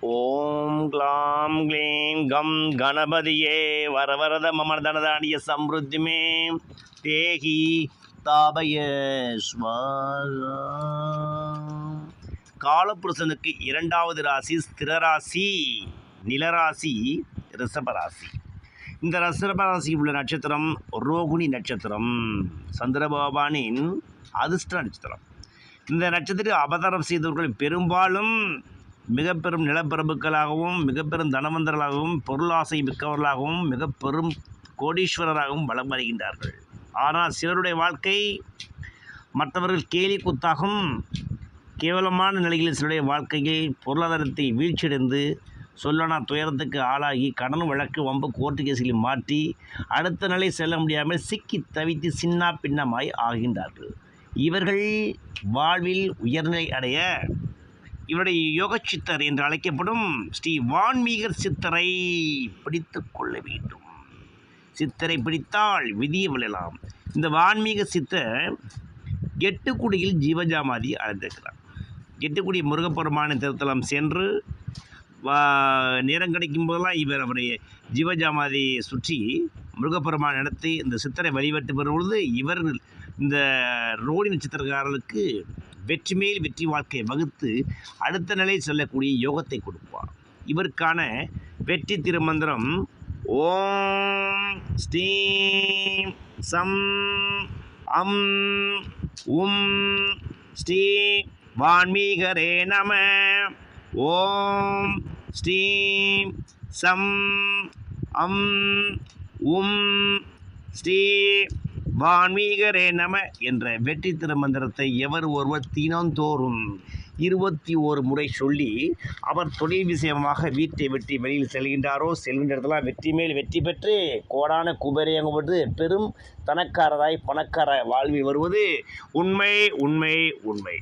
ஓம் க்ளாம் க்ளீம் கம் கணபதியே வரவரத மமதனதாடிய சம்ருத்திமே. தேகி தாபய ஸ்வாகா. காலபுருஷனுக்கு இரண்டாவது ராசி ஸ்திரராசி நிலராசி ரிஷபராசி. இந்த ரிஷபராசி உள்ள நட்சத்திரம் ரோகுணி நட்சத்திரம் சந்திரபகவானின் அதிர்ஷ்ட நட்சத்திரம். இந்த நட்சத்திரத்தில் அவதாரம் செய்தவர்கள் பெரும்பாலும் மிக பெரும் நிலப்பிரபுக்களாகவும் மிக பெரும் தனவந்தர்களாகவும் பொருளாசை மிக்கவர்களாகவும் மிக பெரும் கோடீஸ்வரராகவும் வளம் வருகின்றார்கள். ஆனால் சிலருடைய வாழ்க்கை மற்றவர்கள் கேலி குத்தாகும். கேவலமான நிலையில் சிலருடைய வாழ்க்கையில் பொருளாதாரத்தை வீழ்ச்சியடைந்து சொல்லனா துயரத்துக்கு ஆளாகி கடன் வழக்கு வம்பு கோர்ட்டு கேஸில் மாற்றி அடுத்த நிலை செல்ல முடியாமல் சிக்கி தவித்து சின்னா பின்னமாய் ஆகின்றார்கள். இவர்கள் வாழ்வில் உயர்நிலை அடைய இவருடைய யோக சித்தர் என்று அழைக்கப்படும் ஸ்ரீ வான்மீகர் சித்தரை பிடித்து கொள்ள வேண்டும். சித்தரை பிடித்தால் விதியை விழலாம் இந்த வான்மீக சித்தர் எட்டுக்குடியில் ஜீவஜாமாதி அடைந்திருக்கிறார். எட்டுக்குடி முருகப்பெருமான திருத்தலம் சென்று வா நேரம் கிடைக்கும் போதெல்லாம் இவர் அவருடைய ஜீவஜாமாதியை சுற்றி முருகப்பெருமான் நடத்தி இந்த சித்தரை வழிபட்டு பெறும்பொழுது இவர் இந்த ரோடி நட்சத்திரக்காரர்களுக்கு வெற்றி மேல் வெற்றி வாழ்க்கையை வகுத்து அடுத்த நிலை செல்லக்கூடிய யோகத்தை கொடுப்பார். இவருக்கான வெற்றி திருமந்திரம் ஓம் ஸ்ரீம் சம் அம் உம் ஸ்ரீ வான்மீகரே நம. ஓம் ஸ்ரீம் சம் அம் உம் ஸ்ரீ வான்மீகரே நம என்ற வெற்றி திருமந்திரத்தை எவர் ஒருவர் தினந்தோறும் இருபத்தி ஓரு முறை சொல்லி அவர் தொழில் விஷயமாக வீட்டை வெட்டி வெளியில் செல்கின்றாரோ செல்கின்ற இடத்துல வெற்றி மேல் வெற்றி பெற்று கோடான குபேரையங்குவது பெரும் தனக்காரராய் பணக்கார வாழ்வி வருவது உண்மை உண்மை உண்மை.